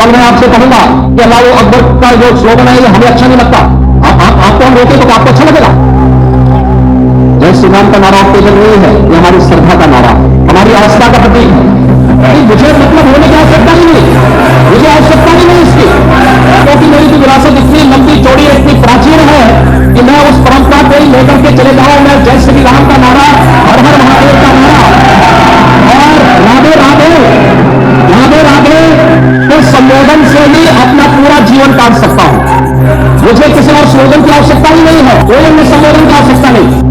कल मैं आपसे कहूँगा कि अल्लाह अकबर का जो स्लोगन है ये हमें अच्छा नहीं लगता। आप आप आपको हम रोके तो आपको अच्छा लगेगा। जय श्री राम का नारा केवल नहीं है ये हमारी श्रद्धा का नारा हमारी आस्था का प्रतीक है। मुझे मतलब होने की आवश्यकता ही। नहीं मुझे आवश्यकता ही नहीं इसकी। क्योंकि मेरी जो विरासत इतनी लंबी चौड़ी है, इतनी प्राचीन है कि मैं उस परंपरा को ही लेकर के चले जाऊँ। मैं जय श्री राम का नारा हर हर और स्लोगन की आवश्यकता ही नहीं है कोई अन्य संबोधन की आवश्यकता नहीं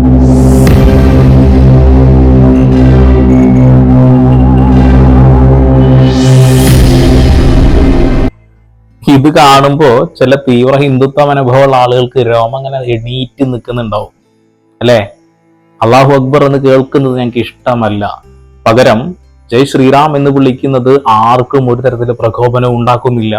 ഇത് കാണുമ്പോൾ ചില തീവ്ര ഹിന്ദുത്വ അനുഭവമുള്ള ആളുകൾക്ക് രോമം അങ്ങനെ എണീറ്റ് നിൽക്കുന്നുണ്ടാവും അല്ലേ അള്ളാഹു അക്ബർ എന്ന് കേൾക്കുന്നത് ഞങ്ങൾക്ക് ഇഷ്ടമല്ല പകരം ജയ് ശ്രീറാം എന്ന് വിളിക്കുന്നത് ആർക്കും ഒരു തരത്തിലുള്ള പ്രകോപനം ഉണ്ടാക്കുന്നില്ല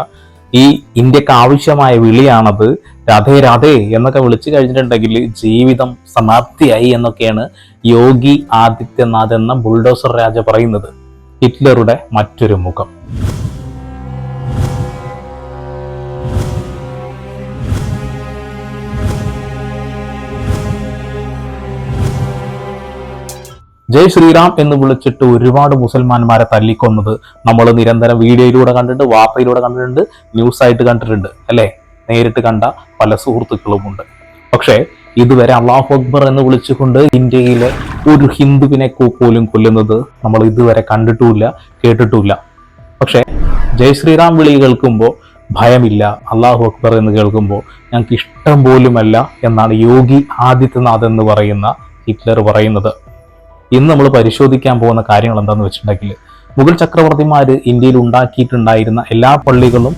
ഈ ഇന്ത്യയ്ക്ക് ആവശ്യമായ വിളിയാണത്. രാധേ രാധേ എന്നൊക്കെ വിളിച്ചു കഴിഞ്ഞിട്ടുണ്ടെങ്കിൽ ജീവിതം സമാപ്തിയായി എന്നൊക്കെയാണ് യോഗി ആദിത്യനാഥ് എന്ന ബുൾഡോസർ രാജ പറയുന്നത്. ഹിറ്റ്ലറുടെ മറ്റൊരു മുഖം. ജയ് ശ്രീറാം എന്ന് വിളിച്ചിട്ട് ഒരുപാട് മുസൽമാന്മാരെ തല്ലിക്കൊന്നത് നമ്മൾ നിരന്തരം വീഡിയോയിലൂടെ കണ്ടിട്ടുണ്ട് വാർത്തയിലൂടെ കണ്ടിട്ടുണ്ട് ന്യൂസ് ആയിട്ട് കണ്ടിട്ടുണ്ട് അല്ലേ? നേരിട്ട് കണ്ട പല സുഹൃത്തുക്കളുമുണ്ട്. പക്ഷേ ഇതുവരെ അള്ളാഹു അക്ബർ എന്ന് വിളിച്ചുകൊണ്ട് ഇന്ത്യയിലെ ഒരു ഹിന്ദുവിനെ പോലും കൊല്ലുന്നത് നമ്മൾ ഇതുവരെ കണ്ടിട്ടുമില്ല കേട്ടിട്ടുമില്ല. പക്ഷേ ജയ് ശ്രീറാം വിളി കേൾക്കുമ്പോൾ ഭയമില്ല അള്ളാഹു അക്ബർ എന്ന് കേൾക്കുമ്പോൾ ഞങ്ങൾക്ക് ഇഷ്ടം പോലുമല്ല എന്നാണ് യോഗി ആദിത്യനാഥ് എന്ന് പറയുന്ന ഹിറ്റ്ലർ പറയുന്നത്. ഇന്ന് നമ്മൾ പരിശോധിക്കാൻ പോകുന്ന കാര്യങ്ങൾ എന്താണെന്ന് വെച്ചിട്ടുണ്ടെങ്കിൽ മുഗൾ ചക്രവർത്തിമാർ ഇന്ത്യയിൽ ഉണ്ടാക്കിയിട്ടുണ്ടായിരുന്ന എല്ലാ പള്ളികളും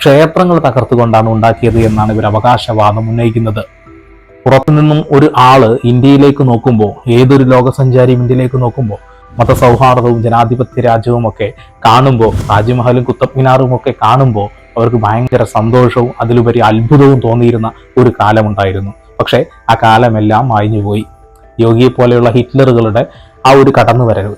ക്ഷേത്രങ്ങൾ തകർത്തുകൊണ്ടാണ് ഉണ്ടാക്കിയത് എന്നാണ് ഇവർ അവകാശവാദം ഉന്നയിക്കുന്നത്. പുറത്തുനിന്നും ഒരു ആൾ ഇന്ത്യയിലേക്ക് നോക്കുമ്പോൾ ഏതൊരു ലോകസഞ്ചാരിയും ഇന്ത്യയിലേക്ക് നോക്കുമ്പോൾ മതസൗഹാർദ്ദവും ജനാധിപത്യ രാജ്യവും ഒക്കെ കാണുമ്പോൾ താജ്മഹലും കുത്തബ് മിനാറും ഒക്കെ കാണുമ്പോൾ അവർക്ക് ഭയങ്കര സന്തോഷവും അതിലുപരി അത്ഭുതവും തോന്നിയിരുന്ന ഒരു കാലമുണ്ടായിരുന്നു. പക്ഷേ ആ കാലമെല്ലാം മായ്ഞ്ഞുപോയി യോഗിയെ പോലെയുള്ള ഹിറ്റ്ലറുകളുടെ ആ ഒരു കടന്നു വരവ്.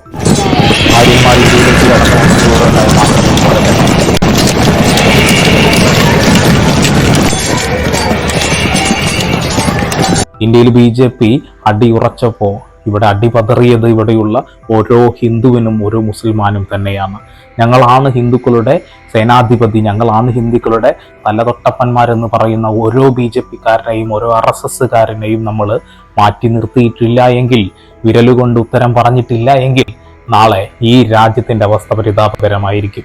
ഇന്ത്യയിൽ ബി ജെ പി അടിയുറച്ചപ്പോൾ ഇവിടെ അടിപതറിയത് ഇവിടെയുള്ള ഓരോ ഹിന്ദുവിനും ഓരോ മുസൽമാനും തന്നെയാണ്. ഞങ്ങളാണ് ഹിന്ദുക്കളുടെ സേനാധിപതി ഞങ്ങളാണ് ഹിന്ദുക്കളുടെ തലതൊട്ടപ്പന്മാരെന്ന് പറയുന്ന ഓരോ ബി ജെ പിക്കാരനെയും ഓരോ ആർ എസ് എസ്സുകാരനെയും നമ്മൾ മാറ്റി നിർത്തിയിട്ടില്ല എങ്കിൽ വിരലുകൊണ്ട് ഉത്തരം പറഞ്ഞിട്ടില്ല എങ്കിൽ നാളെ ഈ രാജ്യത്തിന്റെ അവസ്ഥ പരിതാപകരമായിരിക്കും.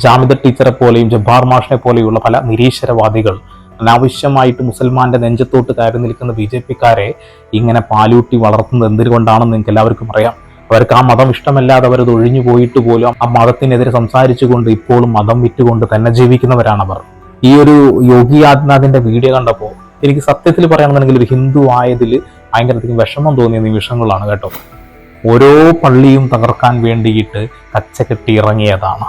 ജാമിദ ടീച്ചറെ പോലെയും ജബ്ബാർ മാഷിനെ പോലെയുള്ള പല നിരീശ്വരവാദികൾ അനാവശ്യമായിട്ട് മുസൽമാന്റെ നെഞ്ചത്തോട്ട് കയറി നിൽക്കുന്ന ബി ജെ പിക്കാരെ ഇങ്ങനെ പാലൂട്ടി വളർത്തുന്നത് എന്തുകൊണ്ടാണെന്ന് നിങ്ങൾക്ക് എല്ലാവർക്കും അറിയാം. അവർക്ക് ആ മതം ഇഷ്ടമല്ലാതെ അവരത് ഒഴിഞ്ഞു പോയിട്ട് പോലും ആ മതത്തിനെതിരെ സംസാരിച്ചുകൊണ്ട് ഇപ്പോഴും മതം വിറ്റുകൊണ്ട് തന്നെ ജീവിക്കുന്നവരാണ് അവർ ഈ ഒരു യോഗി ആദിനാഥിന്റെ വീഡിയോ കണ്ടപ്പോൾ എനിക്ക് സത്യത്തിൽ പറയുകയാണെന്നുണ്ടെങ്കിൽ ഒരു ഹിന്ദു ആയതിൽ ഭയങ്കരധികം വിഷമം തോന്നിയ നിമിഷങ്ങളാണ് കേട്ടോ. ഓരോ പള്ളിയും തകർക്കാൻ വേണ്ടിയിട്ട് കച്ചകെട്ടി ഇറങ്ങിയതാണ്.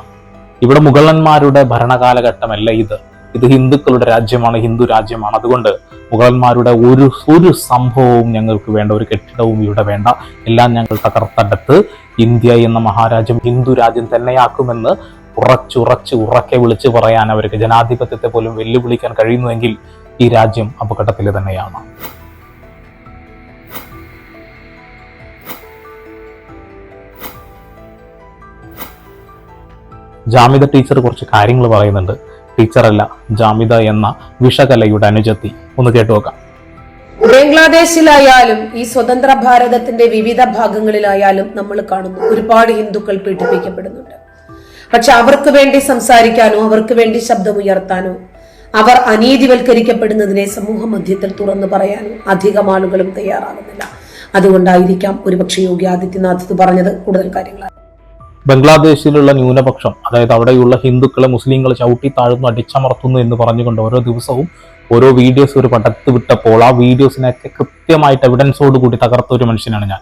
ഇവിടെ മുഗളന്മാരുടെ ഭരണകാലഘട്ടമല്ല ഇത്. ഇത് ഹിന്ദുക്കളുടെ രാജ്യമാണ് ഹിന്ദു രാജ്യമാണ്. അതുകൊണ്ട് മുഗളന്മാരുടെ ഒരു ഒരു സംഭവവും ഞങ്ങൾക്ക് വേണ്ട ഒരു കെട്ടിടവും ഇവിടെ വേണ്ട. എല്ലാം ഞങ്ങൾ തകർത്തെടുത്ത് ഇന്ത്യ എന്ന മഹാരാജ്യം ഹിന്ദു രാജ്യം തന്നെയാക്കുമെന്ന് ഉറച്ചുറച്ച് ഉറക്കെ വിളിച്ചു പറയാൻ അവർക്ക് ജനാധിപത്യത്തെ പോലും വെല്ലുവിളിക്കാൻ കഴിയുന്നുവെങ്കിൽ ഈ രാജ്യം അപകടത്തിൽ തന്നെയാണ്. ജാമിത ടീച്ചർ കുറച്ച് കാര്യങ്ങൾ പറയുന്നുണ്ട്. ടീച്ചറല്ല ജാമിത എന്ന വിഷകലയുടെ അനുജത്തി. ഒന്ന് കേട്ടു നോക്കാം ബംഗ്ലാദേശിലായാലും ഈ സ്വതന്ത്ര ഭാരതത്തിന്റെ വിവിധ ഭാഗങ്ങളിലായാലും നമ്മൾ കാണുന്നു. ഒരുപാട് ഹിന്ദുക്കൾ പീഡിപ്പിക്കപ്പെടുന്നുണ്ട്. പക്ഷെ അവർക്ക് വേണ്ടി സംസാരിക്കാനോ അവർക്ക് വേണ്ടി ശബ്ദമുയർത്താനോ അവർ അനീതിവൽക്കരിക്കപ്പെടുന്നതിനെ സമൂഹ മധ്യത്തിൽ തുറന്നു പറയാനോ അധികം ആളുകളും തയ്യാറാകുന്നില്ല. അതുകൊണ്ടായിരിക്കാം ഒരുപക്ഷെ യോഗി ആദിത്യനാഥ് പറഞ്ഞത്. കൂടുതൽ കാര്യങ്ങൾ ബംഗ്ലാദേശിലുള്ള ന്യൂനപക്ഷം അതായത് അവിടെയുള്ള ഹിന്ദുക്കളെ മുസ്ലിങ്ങളെ ചവിട്ടി താഴ്ന്നു അടിച്ചമർത്തുന്നു എന്ന് പറഞ്ഞുകൊണ്ട് ഓരോ ദിവസവും ഓരോ വീഡിയോസ് ഒരു പടത്ത് വിട്ടപ്പോൾ ആ വീഡിയോസിനൊക്കെ കൃത്യമായിട്ട് എവിഡൻസോട് കൂടി തകർത്ത ഒരു മനുഷ്യനാണ് ഞാൻ.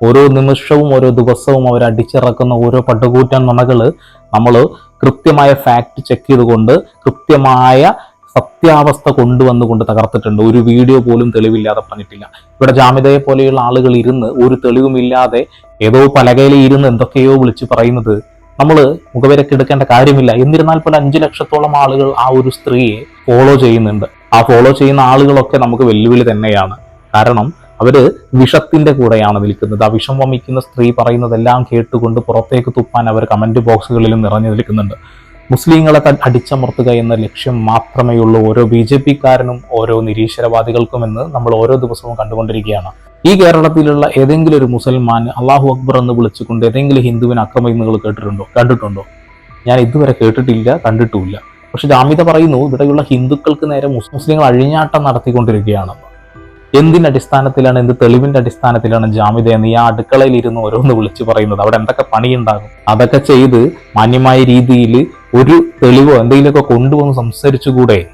ഓരോ നിമിഷവും ഓരോ ദിവസവും അവർ അടിച്ചിറക്കുന്ന ഓരോ പട്ടുകൂറ്റൻ നുണകൾ നമ്മൾ കൃത്യമായ ഫാക്ട് ചെക്ക് ചെയ്തുകൊണ്ട് കൃത്യമായ സത്യാവസ്ഥ കൊണ്ടുവന്നുകൊണ്ട് തകർത്തിട്ടുണ്ട്. ഒരു വീഡിയോ പോലും തെളിവില്ലാതെ പറഞ്ഞിട്ടില്ല. ഇവിടെ ജാമ്യതയെ പോലെയുള്ള ആളുകൾ ഇരുന്ന് ഒരു തെളിവുമില്ലാതെ ഏതോ പലകയിൽ ഇരുന്ന് എന്തൊക്കെയോ വിളിച്ച് പറയുന്നത് നമ്മൾ മുഖവിരക്ക് എടുക്കേണ്ട കാര്യമില്ല. എന്നിരുന്നാൽ പോലും അഞ്ചു ലക്ഷത്തോളം ആളുകൾ ആ ഒരു സ്ത്രീയെ ഫോളോ ചെയ്യുന്നുണ്ട്. ആ ഫോളോ ചെയ്യുന്ന ആളുകളൊക്കെ നമുക്ക് വെല്ലുവിളി തന്നെയാണ്. കാരണം അവർ വിഷത്തിന്റെ കൂടെയാണ് നിൽക്കുന്നത്. ആ വിഷം വമിക്കുന്ന സ്ത്രീ പറയുന്നതെല്ലാം കേട്ടുകൊണ്ട് പുറത്തേക്ക് തുപ്പാൻ അവർ കമന്റ് ബോക്സുകളിലും നിറഞ്ഞു നിൽക്കുന്നുണ്ട്. മുസ്ലിങ്ങളെ അടിച്ചമർത്തുക എന്ന ലക്ഷ്യം മാത്രമേ ഉള്ളൂ ഓരോ ബി ജെ പിക്കാരനും ഓരോ നിരീശ്വരവാദികൾക്കും എന്ന് നമ്മൾ ഓരോ ദിവസവും കണ്ടുകൊണ്ടിരിക്കുകയാണ്. ഈ കേരളത്തിലുള്ള ഏതെങ്കിലും ഒരു മുസൽമാൻ അള്ളാഹു അക്ബർ എന്ന് വിളിച്ചുകൊണ്ട് ഏതെങ്കിലും ഹിന്ദുവിനെ ആക്രമിക്കുന്നത് കേട്ടിട്ടുണ്ടോ? കണ്ടിട്ടുണ്ടോ? ഞാൻ ഇതുവരെ കേട്ടിട്ടില്ല കണ്ടിട്ടുമില്ല. പക്ഷെ ജാമിത പറയുന്നു ഇവിടെയുള്ള ഹിന്ദുക്കൾക്ക് നേരെ മുസ് മുസ്ലിങ്ങൾ അഴിഞ്ഞാട്ടം നടത്തിക്കൊണ്ടിരിക്കുകയാണ്. എന്തിന്റെ അടിസ്ഥാനത്തിലാണ് എന്ത് തെളിവിന്റെ അടിസ്ഥാനത്തിലാണ് ജാമിത എന്ന് ഈ അടുക്കളയിൽ ഇരുന്ന് ഓരോന്ന് വിളിച്ചു പറയുന്നത്? അവിടെ എന്തൊക്കെ പണിയുണ്ടാകും? അതൊക്കെ ചെയ്ത് മാന്യമായ രീതിയിൽ ഒരു തെളിവോ എന്തെങ്കിലുമൊക്കെ കൊണ്ടുവന്ന് സംസാരിച്ചുകൂടെ?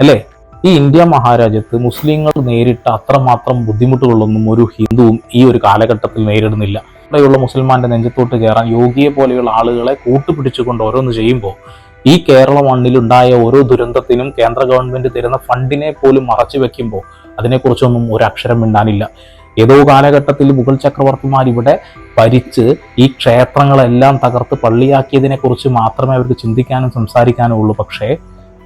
അല്ലേ? ഈ ഇന്ത്യ മഹാരാജ്യത്ത് മുസ്ലിങ്ങൾ നേരിട്ട അത്രമാത്രം ബുദ്ധിമുട്ടുകളൊന്നും ഒരു ഹിന്ദുവും ഈ ഒരു കാലഘട്ടത്തിൽ നേരിടുന്നില്ല. ഇവിടെയുള്ള മുസൽമാന്റെ നെഞ്ചത്തോട്ട് കയറാൻ യോഗിയെ പോലെയുള്ള ആളുകളെ കൂട്ടുപിടിച്ചുകൊണ്ട് ഓരോന്ന് ചെയ്യുമ്പോൾ ഈ കേരള മണ്ണിലുണ്ടായ ഓരോ ദുരന്തത്തിനും കേന്ദ്ര ഗവൺമെന്റ് തരുന്ന ഫണ്ടിനെ പോലും മറച്ചു വെക്കുമ്പോൾ അതിനെക്കുറിച്ചൊന്നും ഒരു അക്ഷരം മിണ്ടാനില്ല. ഏതോ കാലഘട്ടത്തിൽ മുഗൾ ചക്രവർത്തിമാർ ഇവിടെ ഭരിച്ച് ഈ ക്ഷേത്രങ്ങളെല്ലാം തകർത്ത് പള്ളിയാക്കിയതിനെ കുറിച്ച് മാത്രമേ അവർക്ക് ചിന്തിക്കാനും സംസാരിക്കാനും ഉള്ളൂ. പക്ഷേ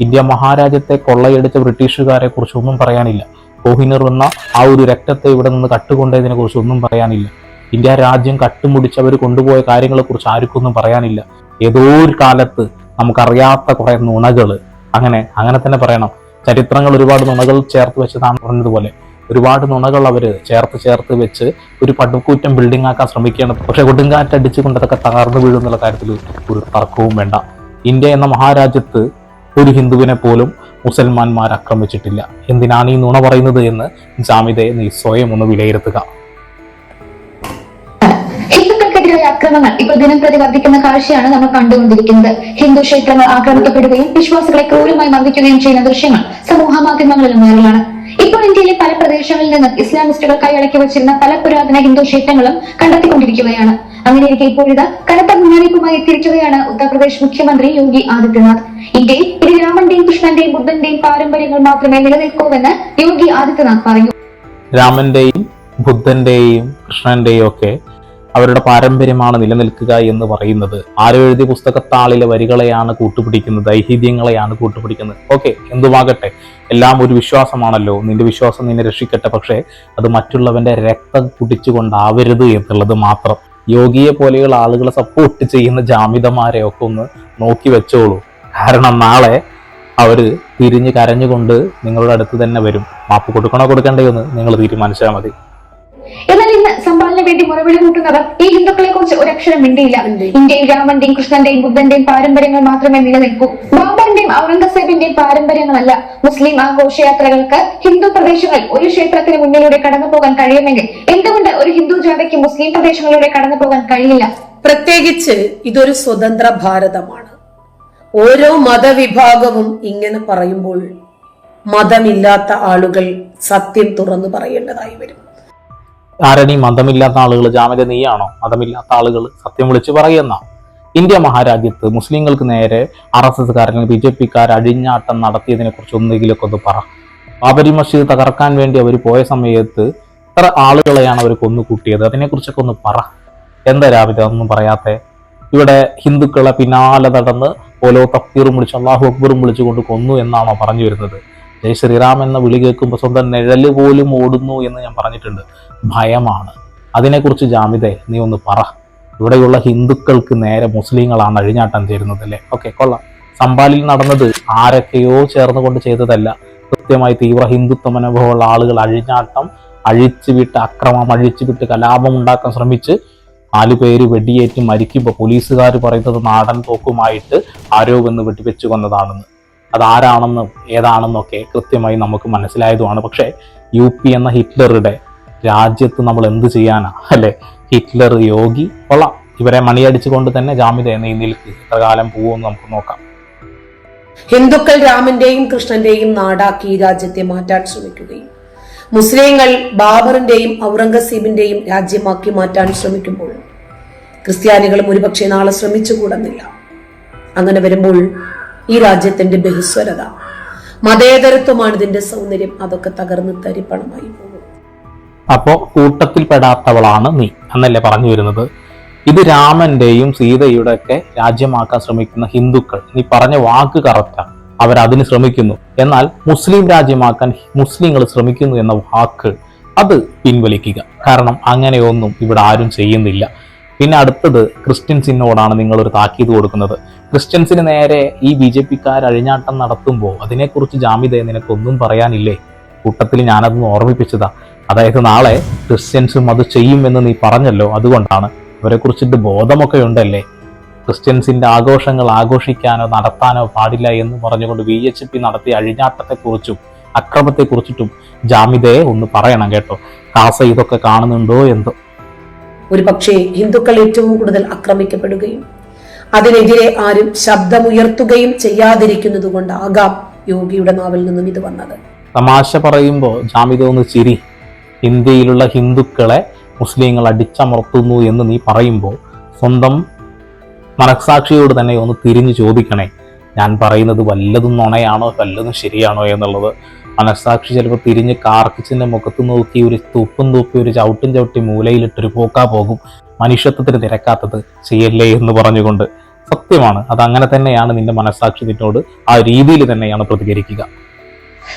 ഇന്ത്യ മഹാരാജ്യത്തെ കൊള്ളയടിച്ച ബ്രിട്ടീഷുകാരെ കുറിച്ച് ഒന്നും പറയാനില്ല. കോഹിനർ എന്ന ആ ഒരു രക്തത്തെ ഇവിടെ നിന്ന് കട്ടുകൊണ്ടതിനെ കുറിച്ച് ഒന്നും പറയാനില്ല. ഇന്ത്യ രാജ്യം കട്ടുമുടിച്ചവർ കൊണ്ടുപോയ കാര്യങ്ങളെക്കുറിച്ച് ആർക്കൊന്നും പറയാനില്ല. ഏതോ ഒരു കാലത്ത് നമുക്കറിയാത്ത കുറെ നുണകൾ. അങ്ങനെ അങ്ങനെ തന്നെ പറയണം. ചരിത്രങ്ങൾ ഒരുപാട് നുണകൾ ചേർത്ത് വെച്ചതാണ് പറഞ്ഞതുപോലെ. ഒരുപാട് നുണകൾ അവർ ചേർത്ത് ചേർത്ത് വെച്ച് ഒരു പടുക്കൂറ്റം ബിൽഡിംഗ് ആക്കാൻ ശ്രമിക്കുകയാണ്. പക്ഷേ കൊടുങ്കാറ്റടിച്ച് കൊണ്ട് അതൊക്കെ തകർന്നു വീഴുന്നുള്ള കാര്യത്തിൽ ഒരു തർക്കവും വേണ്ട. ഇന്ത്യ എന്ന മഹാരാജ്യത്ത് ഒരു ഹിന്ദുവിനെ പോലും മുസൽമാന്മാർ ആക്രമിച്ചിട്ടില്ല. എന്തിനാണ് ഈ നുണ പറയുന്നത് എന്ന് ജാമിദയെ നീ സ്വയം ഒന്ന് വിലയിരുത്തുക. ഹിന്ദുക്കൾക്കെതിരായ ഇപ്പോൾ ദിനം പ്രതി വർദ്ധിക്കുന്ന കാഴ്ചയാണ് നമ്മൾ കണ്ടുകൊണ്ടിരിക്കുന്നത്. ഹിന്ദു ക്ഷേത്രങ്ങൾ ആക്രമിക്കപ്പെടുകയും വിശ്വാസികളെ ക്രൂരമായി മർദ്ദിക്കുകയും ചെയ്യുന്ന ദൃശ്യങ്ങൾ സമൂഹ മാധ്യമങ്ങളിലും വൈറലാണ്. ഇപ്പോൾ ഇന്ത്യയിലെ പല പ്രദേശങ്ങളിൽ നിന്നും ഇസ്ലാമിസ്റ്റുകൾ കൈയടക്കി വച്ചിരുന്ന പല പുരാതന ഹിന്ദു ക്ഷേത്രങ്ങളും കണ്ടെത്തിക്കൊണ്ടിരിക്കുകയാണ്. അങ്ങനെയിരിക്കെ ഇപ്പോഴിത് കനത്ത മുന്നറിയിപ്പുമായി എത്തിയിരിക്കുകയാണ് ഉത്തർപ്രദേശ് മുഖ്യമന്ത്രി യോഗി ആദിത്യനാഥ്. ഇന്ത്യയിൽ ഇത് രാമന്റെയും കൃഷ്ണന്റെയും ബുദ്ധന്റെയും പാരമ്പര്യങ്ങൾ മാത്രമേ നിലനിൽക്കൂവെന്ന് യോഗി ആദിത്യനാഥ് പറഞ്ഞു. രാമന്റെയും ബുദ്ധന്റെയും കൃഷ്ണന്റെയും ഒക്കെ അവരുടെ പാരമ്പര്യമാണ് നിലനിൽക്കുക എന്ന് പറയുന്നത്. ആരോ എഴുതിയ പുസ്തകത്താളിലെ വരികളെയാണ് കൂട്ടുപിടിക്കുന്നത് ഐഹിദ്യങ്ങളെയാണ് കൂട്ടുപിടിക്കുന്നത്. ഓക്കെ എന്തുമാകട്ടെ എല്ലാം ഒരു വിശ്വാസമാണല്ലോ. നിന്റെ വിശ്വാസം നിന്നെ രക്ഷിക്കട്ടെ പക്ഷേ അത് മറ്റുള്ളവന്റെ രക്തം കുടിച്ചുകൊണ്ടാവരുത് എന്നുള്ളത് മാത്രം. യോഗിയെ പോലെയുള്ള ആളുകളെ സപ്പോർട്ട് ചെയ്യുന്ന ജാമിതമാരെ ഒക്കെ ഒന്ന് നോക്കി വെച്ചോളൂ. കാരണം നാളെ അവർ തിരിഞ്ഞ് കരഞ്ഞുകൊണ്ട് നിങ്ങളുടെ അടുത്ത് തന്നെ വരും. മാപ്പ് കൊടുക്കണോ കൊടുക്കണ്ടേ എന്ന് നിങ്ങൾ തീരുമാനിച്ചാൽ മതി. ഇന്ന് സമ്പാലിന് വേണ്ടി മുറവിളി കൂട്ടുന്നവർ ഈ ഹിന്ദുക്കളെ കുറിച്ച് ഒരക്ഷരം മിണ്ടിയില്ല. ഇന്ത്യയിൽ രാമന്റെയും കൃഷ്ണന്റെയും ബുദ്ധന്റെയും പാരമ്പര്യങ്ങൾ മാത്രമേ നിലനിൽക്കൂ. ബാബറിന്റെയും ഔറംഗസേബിന്റെയും പാരമ്പര്യങ്ങളല്ല മുസ്ലിം ആഘോഷയാത്രകൾക്ക് ഹിന്ദു പ്രദേശങ്ങൾ ഒരു ക്ഷേത്രത്തിന് മുന്നിലൂടെ കടന്നു പോകാൻ കഴിയുമെങ്കിൽ എന്തുകൊണ്ട് ഒരു ഹിന്ദു ജാഥയ്ക്ക് മുസ്ലിം പ്രദേശങ്ങളിലൂടെ കടന്നു പോകാൻ കഴിയില്ല? പ്രത്യേകിച്ച് ഇതൊരു സ്വതന്ത്ര ഭാരതമാണ്. ഓരോ മതവിഭാഗവും ഇങ്ങനെ പറയുമ്പോൾ മതമില്ലാത്ത ആളുകൾ സത്യം തുറന്നു പറയേണ്ടതായി വരും. ആരണി മതമില്ലാത്ത ആളുകൾ ജാമ്യത നീയാണോ? മതമില്ലാത്ത ആളുകൾ സത്യം വിളിച്ച് പറയുന്ന. ഇന്ത്യ മഹാരാജ്യത്ത് മുസ്ലിങ്ങൾക്ക് നേരെ ആർ എസ് എസ്കാരൻ ബി ജെ പിക്കാർ അഴിഞ്ഞാട്ടം നടത്തിയതിനെ കുറിച്ച് ഒന്നെങ്കിലൊക്കെ ഒന്ന് പറ. ബാബരി മസ്ജിദ് തകർക്കാൻ വേണ്ടി അവർ പോയ സമയത്ത് എത്ര ആളുകളെയാണ് അവർ കൊന്നുകൂട്ടിയത്. അതിനെക്കുറിച്ചൊക്കെ ഒന്ന് പറ. എന്താ രാവിലെ ഒന്നും പറയാത്തെ? ഇവിടെ ഹിന്ദുക്കളെ പിന്നാലെ നടന്ന് ഓരോ തക്കീറും വിളിച്ച് അള്ളാഹു അക്ബറും വിളിച്ചുകൊണ്ട് കൊന്നു എന്നാണോ പറഞ്ഞു വരുന്നത്. ജയ് ശ്രീറാം എന്ന വിളി കേൾക്കുമ്പോൾ സ്വന്തം നിഴൽ പോലും ഓടുന്നു എന്ന് ഞാൻ പറഞ്ഞിട്ടുണ്ട്. ഭയമാണ്. അതിനെക്കുറിച്ച് ജാമിതെ നീ ഒന്ന് പറ. ഇവിടെയുള്ള ഹിന്ദുക്കൾക്ക് നേരെ മുസ്ലിങ്ങളാണ് അഴിഞ്ഞാട്ടം ചേരുന്നത് അല്ലേ? ഓക്കെ കൊള്ളാം. സമ്പാലിൽ നടന്നത് ആരൊക്കെയോ ചേർന്നുകൊണ്ട് ചെയ്തതല്ല. കൃത്യമായി തീവ്ര ഹിന്ദുത്വ മനോഭാവമുള്ള ആളുകൾ അഴിഞ്ഞാട്ടം അഴിച്ചുവിട്ട് അക്രമം അഴിച്ചുവിട്ട് കലാപം ഉണ്ടാക്കാൻ ശ്രമിച്ച് നാല് പേര് വെടിയേറ്റ് മരിക്കുമ്പോൾ പോലീസുകാർ പറയുന്നത് നാടൻ തോക്കുമായിട്ട് ആരോ വന്ന് വെട്ടിവെച്ചു കൊന്നതാണെന്ന്. അതാരാണെന്നും ഏതാണെന്നൊക്കെ കൃത്യമായി നമുക്ക് മനസ്സിലായതുമാണ്. പക്ഷേ യു പി എന്ന ഹിറ്റ്ലറുടെ രാജ്യത്ത് നമ്മൾ എന്ത് ചെയ്യാനാ? അല്ലെ? ഹിറ്റ്ലർ യോഗി കൊള്ളാം. ഇവരെ മണിയടിച്ചുകൊണ്ട് തന്നെ ജാമ്യത എന്ന ഈ എത്ര കാലം പോകുമെന്ന് നമുക്ക് നോക്കാം. ഹിന്ദുക്കൾ രാമന്റെയും കൃഷ്ണന്റെയും നാടാക്കി രാജ്യത്തെ മാറ്റാൻ ശ്രമിക്കുകയും മുസ്ലിങ്ങൾ ബാബറിന്റെയും ഔറംഗസീബിന്റെയും രാജ്യമാക്കി മാറ്റാൻ ശ്രമിക്കുമ്പോൾ ക്രിസ്ത്യാനികളും ഒരുപക്ഷെ നാളെ ശ്രമിച്ചുകൂടുന്നില്ല. അങ്ങനെ വരുമ്പോൾ ഈ രാജ്യത്തിന്റെ ബഹുസ്വരത മതേതരത്വമാണ് ഇതിന്റെ സൗന്ദര്യം അതൊക്കെ തകർന്ന് തരിപ്പണമായി പോകും. അപ്പോ കൂട്ടത്തിൽപ്പെടാത്തവളാണ് നീ എന്നല്ലേ പറഞ്ഞു വരുന്നത്? ഇത് രാമന്റെയും സീതയുടെ ഒക്കെ രാജ്യമാക്കാൻ ശ്രമിക്കുന്ന ഹിന്ദുക്കൾ. നീ പറഞ്ഞ വാക്ക് കറക്റ്റാണ് അവരതിന് ശ്രമിക്കുന്നു. എന്നാൽ മുസ്ലിം രാജ്യമാക്കാൻ മുസ്ലിങ്ങൾ ശ്രമിക്കുന്നു എന്ന വാക്ക് അത് പിൻവലിക്കുക. കാരണം അങ്ങനെയൊന്നും ഇവിടെ ആരും ചെയ്യുന്നില്ല. പിന്നെ അടുത്തത് ക്രിസ്ത്യൻസിനോടാണ് നിങ്ങൾ ഒരു താക്കീത് കൊടുക്കുന്നത്. ക്രിസ്ത്യൻസിന് നേരെ ഈ ബി ജെ പിക്കാർ അഴിഞ്ഞാട്ടം നടത്തുമ്പോൾ അതിനെക്കുറിച്ച് ജാമ്യത നിനക്കൊന്നും പറയാനില്ലേ? കൂട്ടത്തിൽ ഞാനതൊന്ന് ഓർമ്മിപ്പിച്ചതാ. അതായത് നാളെ ക്രിസ്ത്യൻസും അത് ചെയ്യുമെന്ന് നീ പറഞ്ഞല്ലോ അതുകൊണ്ടാണ് അവരെ കുറിച്ചിട്ട് ബോധമൊക്കെ ഉണ്ടല്ലേ ക്രിസ്ത്യൻസിന്റെ ആഘോഷങ്ങൾ ആഘോഷിക്കാനോ നടത്താനോ പാടില്ല എന്ന് പറഞ്ഞുകൊണ്ട് വി എച്ച് പി നടത്തിയ അഴിഞ്ഞാട്ടത്തെക്കുറിച്ചും അക്രമത്തെക്കുറിച്ചിട്ടും ജാമിതയെ ഒന്ന് പറയണം കേട്ടോ. കാസ ഇതൊക്കെ കാണുന്നുണ്ടോ എന്തോ? ഒരു പക്ഷേ ഹിന്ദുക്കൾ ഏറ്റവും കൂടുതൽ ആക്രമിക്കപ്പെടുകയും അതിനെതിരെ ആരും ശബ്ദമുയർത്തുകയും ചെയ്യാതിരിക്കുന്നത് കൊണ്ടാകാം യോഗിയുടെ നാവിൽ നിന്നും ഇത് വന്നത്. തമാശ പറയുമ്പോൾ ജാമിത ഒന്ന് ചിരി. ഇന്ത്യയിലുള്ള ഹിന്ദുക്കളെ മുസ്ലിങ്ങൾ അടിച്ചമർത്തുന്നു എന്ന് നീ പറയുമ്പോൾ സ്വന്തം മനസാക്ഷിയോട് തന്നെ ഒന്ന് തിരിഞ്ഞു ചോദിക്കണേ. ഞാൻ പറയുന്നത് വല്ലതും നുണയാണോ വല്ലതും ശരിയാണോ എന്നുള്ളത്. മനസാക്ഷി ചിലപ്പോൾ തിരിഞ്ഞ് കാർക്കിച്ചിന്റെ മുഖത്ത് നോക്കി ഒരു തുപ്പും തൂപ്പി ഒരു ചവിട്ടും ചവിട്ടി മൂലയിലിട്ടൊരു പോക്കാ പോകും. മനുഷ്യത്വത്തിന് തിരക്കാത്തത് ചെയ്യല്ലേ എന്ന് പറഞ്ഞുകൊണ്ട്. സത്യമാണ് അത് അങ്ങനെ തന്നെയാണ് നിന്റെ മനസാക്ഷി നിന്നോട് ആ രീതിയിൽ തന്നെയാണ് പ്രതികരിക്കുക.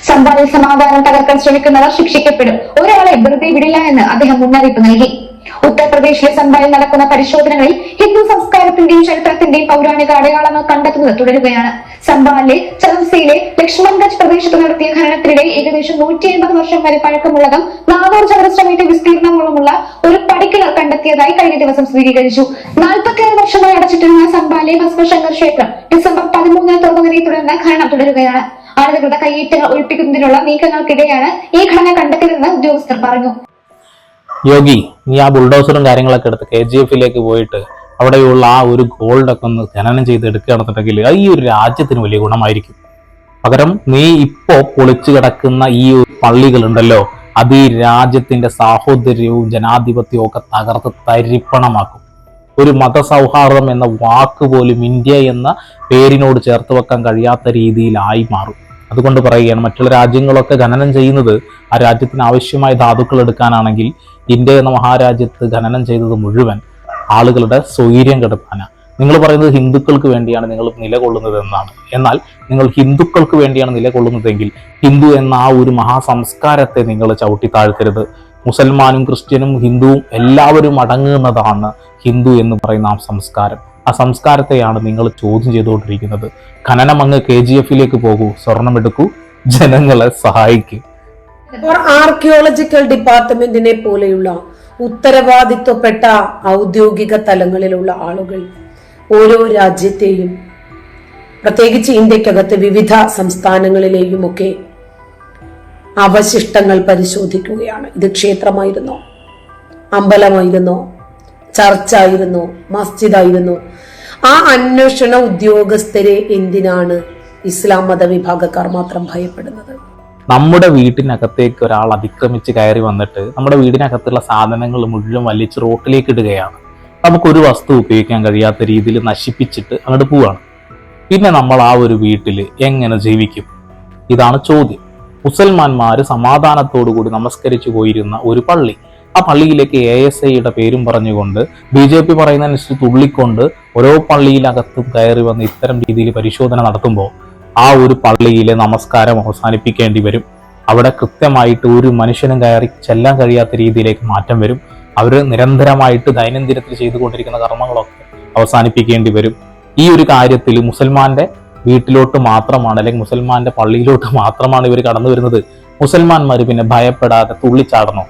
സംഭവത്തിൽ സമാധാനം തകർക്കാൻ ശ്രമിക്കുന്നവർ ശിക്ഷിക്കപ്പെടും. ഒരാളെ വെറുതെ വിടില്ല എന്ന് അദ്ദേഹം മുന്നറിയിപ്പ് നൽകി. ഉത്തർപ്രദേശിലെ സംഭവത്തിൽ നടക്കുന്ന പരിശോധനകളിൽ ഹിന്ദു സംസ്കാരത്തിന്റെയും ചരിത്രത്തിന്റെയും പൗരാണിക അടയാളങ്ങൾ കണ്ടെത്തുന്നത് തുടരുകയാണ്. സംഭവത്തിലെ ചലംസയിലെ ലക്ഷ്മൺഗഞ്ച് പ്രദേശത്ത് നടത്തിയ ഖനനത്തിനിടെ ഏകദേശം നൂറ്റി അമ്പത് വർഷം വരെ പഴക്കമുള്ളതും നാനൂറ് ചതുരശ്ര മീറ്റർ വിസ്തീർണമുള്ള ഒരു പടിക്കിണർ കണ്ടെത്തിയതായി കഴിഞ്ഞ ദിവസം സ്ഥിരീകരിച്ചു. നാൽപ്പത്തിയാറ് വർഷമായി അടച്ചിട്ടിരുന്ന സംഭാലെ ഭസ്മശങ്കർ ക്ഷേത്രം ഡിസംബർ പതിമൂന്നിന് തുറന്നതിനെ തുടർന്ന് ഖനനം തുടരുകയാണ്. അനധികൃത കയ്യേറ്റങ്ങൾ ഒഴിപ്പിക്കുന്നതിനുള്ള നീക്കങ്ങൾക്കിടെയാണ് ഈ ഘടന കണ്ടെത്തിയതെന്ന് ഉദ്യോഗസ്ഥർ പറഞ്ഞു. യോഗി നീ ആ ബുൾഡോസറും കാര്യങ്ങളൊക്കെ എടുത്ത് കെ ജി എഫിലേക്ക് പോയിട്ട് അവിടെയുള്ള ആ ഒരു ഗോൾഡൊക്കെ ഒന്ന് ഖനനം ചെയ്ത് എടുക്കുകയാണെന്നുണ്ടെങ്കിൽ ഈ ഒരു രാജ്യത്തിന് വലിയ ഗുണമായിരിക്കും. പകരം നീ ഇപ്പോ പൊളിച്ചു കിടക്കുന്ന ഈ പള്ളികളുണ്ടല്ലോ അത് ഈ രാജ്യത്തിന്റെ സാഹോദര്യവും ജനാധിപത്യവും ഒക്കെ തകർത്ത് തരിപ്പണമാക്കും. ഒരു മതസൗഹാർദ്ദം എന്ന വാക്ക് പോലും ഇന്ത്യ എന്ന പേരിനോട് ചേർത്ത് വെക്കാൻ കഴിയാത്ത രീതിയിലായി മാറും. അതുകൊണ്ട് പറയുകയാണ് മറ്റുള്ള രാജ്യങ്ങളൊക്കെ ഖനനം ചെയ്യുന്നത് ആ രാജ്യത്തിന് ആവശ്യമായ ധാതുക്കൾ എടുക്കാനാണെങ്കിൽ ഇന്ത്യ എന്ന മഹാരാജ്യത്ത് ഖനനം ചെയ്തത് മുഴുവൻ ആളുകളുടെ സ്വൈര്യം കെടുത്താനാണ് നിങ്ങൾ പറയുന്നത് ഹിന്ദുക്കൾക്ക് വേണ്ടിയാണ് നിങ്ങൾ നിലകൊള്ളുന്നത് എന്നാണ് എന്നാൽ നിങ്ങൾ ഹിന്ദുക്കൾക്ക് വേണ്ടിയാണ് നിലകൊള്ളുന്നതെങ്കിൽ ഹിന്ദു എന്ന ആ ഒരു മഹാസംസ്കാരത്തെ നിങ്ങൾ ചവിട്ടി താഴ്ത്തരുത്. മുസൽമാനും ക്രിസ്ത്യനും ഹിന്ദുവും എല്ലാവരും അടങ്ങുന്നതാണ് ഹിന്ദു എന്ന് പറയുന്ന ആ സംസ്കാരം. ആ സംസ്കാരത്തെയാണ് നിങ്ങൾ ചോദ്യം ചെയ്തുകൊണ്ടിരിക്കുന്നത്. ഖനനം അങ്ങ് കെ ജി എഫിലേക്ക് പോകൂ സ്വർണമെടുക്കൂ ജനങ്ങളെ സഹായിക്കൂ. ഫോർ ആർക്കിയോളജിക്കൽ ഡിപ്പാർട്ട്മെന്റിനെ പോലെയുള്ള ഉത്തരവാദിത്വപ്പെട്ട ഔദ്യോഗിക തലങ്ങളിലുള്ള ആളുകൾ ഓരോ രാജ്യത്തെയും പ്രത്യേകിച്ച് ഇന്ത്യക്കകത്ത് വിവിധ സംസ്ഥാനങ്ങളിലെയും ഒക്കെ അവശിഷ്ടങ്ങൾ പരിശോധിക്കുകയാണ്. ഇത് ക്ഷേത്രമായിരുന്നോ അമ്പലമായിരുന്നോ ചർച്ചായിരുന്നോ മസ്ജിദായിരുന്നോ. ആ അന്വേഷണ ഉദ്യോഗസ്ഥരെ എന്തിനാണ് ഇസ്ലാം മതവിഭാഗക്കാർ മാത്രം ഭയപ്പെടുന്നത്? നമ്മുടെ വീട്ടിനകത്തേക്ക് ഒരാൾ അതിക്രമിച്ച് കയറി വന്നിട്ട് നമ്മുടെ വീടിനകത്തുള്ള സാധനങ്ങൾ മുഴുവൻ വലിച്ച് റോട്ടിലേക്ക് ഇടുകയാണ്. നമുക്കൊരു വസ്തു ഉപയോഗിക്കാൻ കഴിയാത്ത രീതിയിൽ നശിപ്പിച്ചിട്ട് അങ്ങോട്ട് പോവാണ്. പിന്നെ നമ്മൾ ആ ഒരു വീട്ടിൽ എങ്ങനെ ജീവിക്കും? ഇതാണ് ചോദ്യം. മുസൽമാന്മാർ സമാധാനത്തോടു കൂടി നമസ്കരിച്ചു പോയിരുന്ന ഒരു പള്ളി. ആ പള്ളിയിലേക്ക് എ എസ് ഐയുടെ പേരും പറഞ്ഞുകൊണ്ട് ബി ജെ പി പറയുന്നതനുസരിച്ച് തുള്ളിക്കൊണ്ട് ഓരോ പള്ളിയിലകത്തും കയറി വന്ന് ഇത്തരം രീതിയിൽ പരിശോധന നടത്തുമ്പോൾ ആ ഒരു പള്ളിയിലെ നമസ്കാരം അവസാനിപ്പിക്കേണ്ടി വരും. അവിടെ കൃത്യമായിട്ട് ഒരു മനുഷ്യനും കയറി ചെല്ലാൻ കഴിയാത്ത രീതിയിലേക്ക് മാറ്റം വരും. അവർ നിരന്തരമായിട്ട് ദൈനംദിനത്തിൽ ചെയ്തുകൊണ്ടിരിക്കുന്ന കർമ്മങ്ങളൊക്കെ അവസാനിപ്പിക്കേണ്ടി വരും. ഈ ഒരു കാര്യത്തിൽ മുസൽമാന്റെ വീട്ടിലോട്ട് മാത്രമാണ് അല്ലെങ്കിൽ മുസൽമാന്റെ പള്ളിയിലോട്ട് മാത്രമാണ് ഇവർ കടന്നു വരുന്നത്. മുസൽമാന്മാർ പിന്നെ ഭയപ്പെടാതെ തുള്ളിച്ചാടണോ?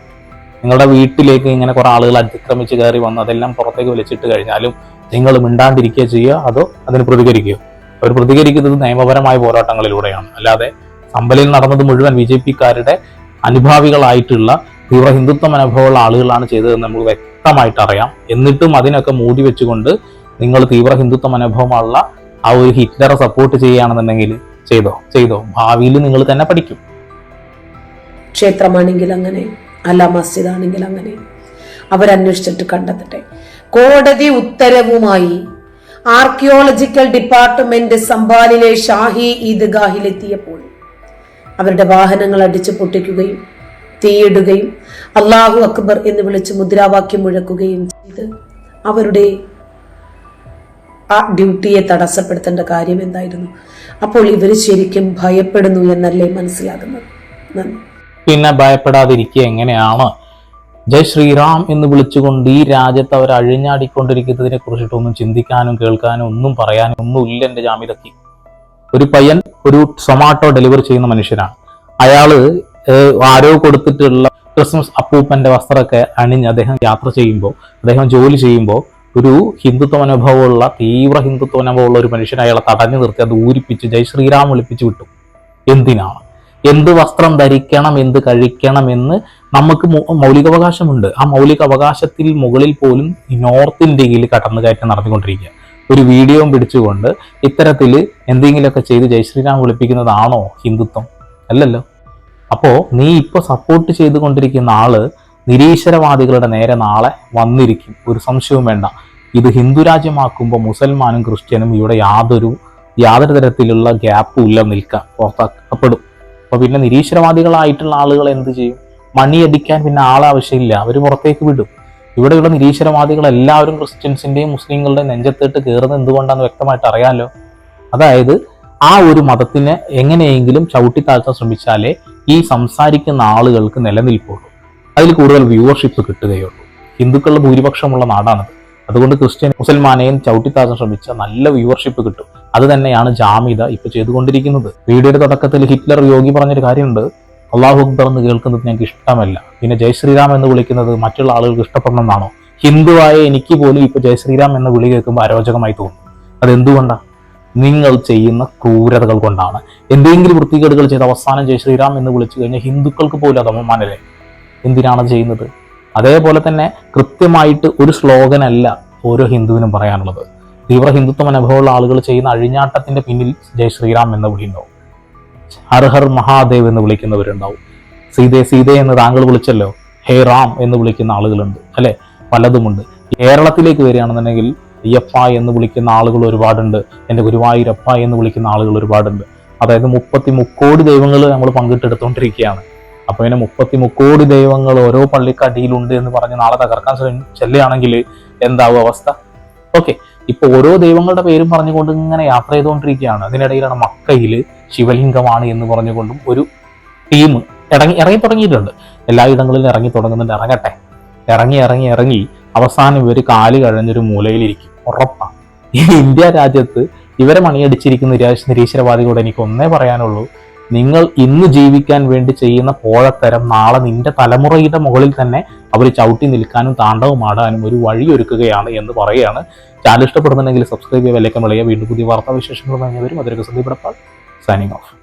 നിങ്ങളുടെ വീട്ടിലേക്ക് ഇങ്ങനെ കുറെ ആളുകൾ അതിക്രമിച്ച് കയറി വന്ന് അതെല്ലാം പുറത്തേക്ക് വലിച്ചിട്ട് കഴിഞ്ഞാലും നിങ്ങൾ മിണ്ടാണ്ടിരിക്കുകയോ ചെയ്യുക അതോ അതിന് പ്രതികരിക്കുകയോ? അവർ പ്രതികരിക്കുന്നത് നിയമപരമായ പോരാട്ടങ്ങളിലൂടെയാണ്. അല്ലാതെ സമ്പലയിൽ നടന്നത് മുഴുവൻ ബി ജെ പിക്കാരുടെ അനുഭാവികളായിട്ടുള്ള തീവ്ര ഹിന്ദുത്വ മനോഭാവമുള്ള ആളുകളാണ് ചെയ്തതെന്ന് നമുക്ക് വ്യക്തമായിട്ട് അറിയാം എന്നിട്ടും അതിനൊക്കെ മൂടി വെച്ചുകൊണ്ട് നിങ്ങൾ തീവ്ര ഹിന്ദുത്വ മനോഭാവമുള്ള ആ ഒരു ഹിറ്റ്ലറെ സപ്പോർട്ട് ചെയ്യുകയാണെന്നുണ്ടെങ്കിൽ ചെയ്തോ? ചെയ്തോ? ഭാവിയിൽ നിങ്ങൾ തന്നെ പഠിക്കും. ക്ഷേത്രമാണെങ്കിൽ അങ്ങനെ അല്ല മസ്ജിദാണെങ്കിൽ അങ്ങനെ. അവരന്വേഷിച്ചിട്ട് കണ്ടെത്തട്ടെ. കോടതി ഉത്തരവുമായി ആർക്കിയോളജിക്കൽ ഡിപ്പാർട്ട്മെന്റ് സംബാലിലെ ഷാഹി ഈദ്ഗാഹിലെത്തിയപ്പോൾ അവരുടെ വാഹനങ്ങൾ അടിച്ചു പൊട്ടിക്കുകയും തീയിടുകയും അള്ളാഹു അക്ബർ എന്ന് വിളിച്ച് മുദ്രാവാക്യം മുഴക്കുകയും ചെയ്ത് അവരുടെ ആ ഡ്യൂട്ടിയെ തടസ്സപ്പെടുത്തേണ്ട കാര്യം എന്തായിരുന്നു? അപ്പോൾ ഇവർ ശരിക്കും ഭയപ്പെടുന്നു എന്നല്ലേ മനസ്സിലാകുന്നത്? നന്ദി. പിന്നെ ഭയപ്പെടാതിരിക്കുക എങ്ങനെയാണ്? ജയ് ശ്രീറാം എന്ന് വിളിച്ചുകൊണ്ട് ഈ രാജ്യത്ത് അവർ അഴിഞ്ഞാടിക്കൊണ്ടിരിക്കുന്നതിനെ കുറിച്ചിട്ടൊന്നും ചിന്തിക്കാനും കേൾക്കാനും ഒന്നും പറയാനും ഒന്നും ഇല്ല എന്റെ ജാമിതയ്ക്ക് ഒരു പയ്യൻ ഒരു സൊമാറ്റോ ഡെലിവറി ചെയ്യുന്ന മനുഷ്യനാണ്. അയാൾ ആരോ കൊടുത്തിട്ടുള്ള ക്രിസ്മസ് അപ്പൂപ്പന്റെ വസ്ത്രമൊക്കെ അണിഞ്ഞ് അദ്ദേഹം യാത്ര ചെയ്യുമ്പോൾ അദ്ദേഹം ജോലി ചെയ്യുമ്പോൾ ഒരു ഹിന്ദുത്വ അനുഭവമുള്ള തീവ്ര ഹിന്ദുത്വ അനുഭവമുള്ള ഒരു മനുഷ്യനെ അയാളെ തടഞ്ഞു നിർത്തി അത് ഊരിപ്പിച്ച് ജയ് ശ്രീറാം വിളിപ്പിച്ച് വിട്ടു. എന്തിനാണ്? എന്ത് വസ്ത്രം ധരിക്കണം എന്ത് കഴിക്കണം എന്ന് നമുക്ക് മൗലികാവകാശമുണ്ട്. ആ മൗലിക അവകാശത്തിൽ മുകളിൽ പോലും നോർത്ത് ഇന്ത്യയിൽ കടന്നു കടന്നുകയറ്റം നടത്തിക്കൊണ്ടിരിക്കുക. ഒരു വീഡിയോയും പിടിച്ചുകൊണ്ട് ഇത്തരത്തിൽ എന്തെങ്കിലുമൊക്കെ ചെയ്ത് ജയശ്രീരാം വിളിപ്പിക്കുന്നതാണോ ഹിന്ദുത്വം? അല്ലല്ലോ. അപ്പോ നീ ഇപ്പൊ സപ്പോർട്ട് ചെയ്തുകൊണ്ടിരിക്കുന്ന ആൾ നിരീശ്വരവാദികളുടെ നേരെ നാളെ വന്നിരിക്കും. ഒരു സംശയവും വേണ്ട. ഇത് ഹിന്ദു രാജ്യമാക്കുമ്പോൾ മുസൽമാനും ക്രിസ്ത്യനും ഇവിടെ യാതൊരു യാതൊരു തരത്തിലുള്ള ഗ്യാപ്പും ഇല്ല നിൽക്കാൻ. പുറത്താക്കപ്പെടും. അപ്പൊ പിന്നെ നിരീശ്വരവാദികളായിട്ടുള്ള ആളുകൾ എന്ത് ചെയ്യും? മണിയടിക്കാൻ പിന്നെ ആളെ ആവശ്യമില്ല. അവർ പുറത്തേക്ക് വിടും. ഇവിടെയുള്ള നിരീശ്വരവാദികൾ എല്ലാവരും ക്രിസ്ത്യൻസിന്റെയും മുസ്ലിങ്ങളുടെയും നെഞ്ചത്തിട്ട് കയറുന്നത് എന്തുകൊണ്ടാന്ന് വ്യക്തമായിട്ട് അറിയാമല്ലോ അതായത് ആ ഒരു മതത്തിനെ എങ്ങനെയെങ്കിലും ചവിട്ടി താഴ്ത്താൻ ശ്രമിച്ചാലേ ഈ സംസാരിക്കുന്ന ആളുകൾക്ക് നിലനിൽപ്പുള്ളൂ. അതിൽ കൂടുതൽ വ്യൂവർഷിപ്പ് കിട്ടുകയുള്ളൂ. ഹിന്ദുക്കളുടെ ഭൂരിപക്ഷമുള്ള നാടാണത്. അതുകൊണ്ട് ക്രിസ്ത്യൻ മുസൽമാനെയും ചവിട്ടിത്താഴ്ത്താൻ ശ്രമിച്ചാൽ നല്ല വ്യൂവർഷിപ്പ് കിട്ടും. അത് തന്നെയാണ് ജാമിത ഇപ്പൊ ചെയ്തുകൊണ്ടിരിക്കുന്നത്. വീഡിയോയുടെ തുടക്കത്തിൽ ഹിറ്റ്ലർ യോഗി പറഞ്ഞൊരു കാര്യമുണ്ട്. അള്ളാഹു അക്ബർ എന്ന് കേൾക്കുന്നത് ഞങ്ങൾക്ക് ഇഷ്ടമല്ല. പിന്നെ ജയ് ശ്രീറാം എന്ന് വിളിക്കുന്നത് മറ്റുള്ള ആളുകൾക്ക് ഇഷ്ടപ്പെടണമെന്നാണോ? ഹിന്ദുവായ എനിക്ക് പോലും ഇപ്പൊ ജയ് ശ്രീറാം എന്ന വിളി കേൾക്കുമ്പോൾ അരോചകമായി തോന്നും. അതെന്തുകൊണ്ടാണ് നിങ്ങൾ ചെയ്യുന്ന ക്രൂരതകൾ കൊണ്ടാണ്. എന്തെങ്കിലും വൃത്തികേടുകൾ ചെയ്ത് അവസാനം ജയ് ശ്രീറാം എന്ന് വിളിച്ചു കഴിഞ്ഞാൽ ഹിന്ദുക്കൾക്ക് പോലും അത് അപമാനല്ലേ എന്തിനാണ് ചെയ്യുന്നത്? അതേപോലെ തന്നെ കൃത്യമായിട്ട് ഒരു സ്ലോഗൻ അല്ല ഓരോ ഹിന്ദുവിനും പറയാനുള്ളത്. തീവ്ര ഹിന്ദുത്വ അനുഭവമുള്ള ആളുകൾ ചെയ്യുന്ന അഴിഞ്ഞാട്ടത്തിന്റെ പിന്നിൽ ജയ് ശ്രീറാം എന്ന വിളിയുണ്ടാവും ഹർ ഹർ മഹാദേവ് എന്ന് വിളിക്കുന്നവരുണ്ടാവും. സീതേ സീതേ എന്ന് താങ്കൾ വിളിച്ചല്ലോ? ഹേ റാം എന്ന് വിളിക്കുന്ന ആളുകളുണ്ട്. അല്ലെ? പലതുമുണ്ട്. കേരളത്തിലേക്ക് വരികയാണെന്നുണ്ടെങ്കിൽ അയ്യപ്പ എന്ന് വിളിക്കുന്ന ആളുകൾ ഒരുപാടുണ്ട്. എന്റെ ഗുരുവായൂരപ്പ എന്ന് വിളിക്കുന്ന ആളുകൾ ഒരുപാടുണ്ട്. അതായത് മുപ്പത്തി മുക്കോടി ദൈവങ്ങൾ നമ്മൾ പങ്കിട്ടെടുത്തുകൊണ്ടിരിക്കുകയാണ് അപ്പൊ ഇങ്ങനെ മുപ്പത്തി മുക്കോടി ദൈവങ്ങൾ ഓരോ പള്ളിക്കടിയിലുണ്ട് എന്ന് പറഞ്ഞ് നാളെ തകർക്കാൻ ചെല്ലുകയാണെങ്കിൽ എന്താവും അവസ്ഥ? ഓക്കെ. ഇപ്പൊ ഓരോ ദൈവങ്ങളുടെ പേരും പറഞ്ഞുകൊണ്ട് ഇങ്ങനെ യാത്ര ചെയ്തുകൊണ്ടിരിക്കുകയാണ്. അതിനിടയിലാണ് മക്കയിൽ ശിവലിംഗമാണ് എന്ന് പറഞ്ഞുകൊണ്ടും ഒരു ടീം ഇറങ്ങി ഇറങ്ങി തുടങ്ങിയിട്ടുണ്ട് എല്ലായിടങ്ങളിലും ഇറങ്ങി തുടങ്ങുന്നുണ്ട്. ഇറങ്ങട്ടെ. ഇറങ്ങി ഇറങ്ങി ഇറങ്ങി. അവസാനം ഇവർ കാൽ കഴിഞ്ഞൊരു മൂലയിലിരിക്കും. ഉറപ്പാണ് ഈ ഇന്ത്യ രാജ്യത്ത് ഇവരെ മണിയടിച്ചിരിക്കുന്ന നിരാശ നിരീശ്വരവാദികളോട് എനിക്ക് ഒന്നേ പറയാനുള്ളൂ. നിങ്ങൾ ഇന്ന് ജീവിക്കാൻ വേണ്ടി ചെയ്യുന്ന പോഴത്തരം നാളെ നിന്റെ തലമുറയുടെ മുകളിൽ തന്നെ അവർ ചവിട്ടി നിൽക്കാനും താണ്ഡവമാടാനും ഒരു വഴിയൊരുക്കുകയാണ് എന്ന് പറയുകയാണ് ചാനൽ ഇഷ്ടപ്പെടുന്നുണ്ടെങ്കിൽ സബ്സ്ക്രൈബ് ചെയ്യുക വിലക്കം വിളയുക വീണ്ടും പുതിയ വാർത്താ വിശേഷങ്ങളുമായി ഞാൻ വരും അതൊരു സന്ദീപ് സൈനിങ് ഓഫ്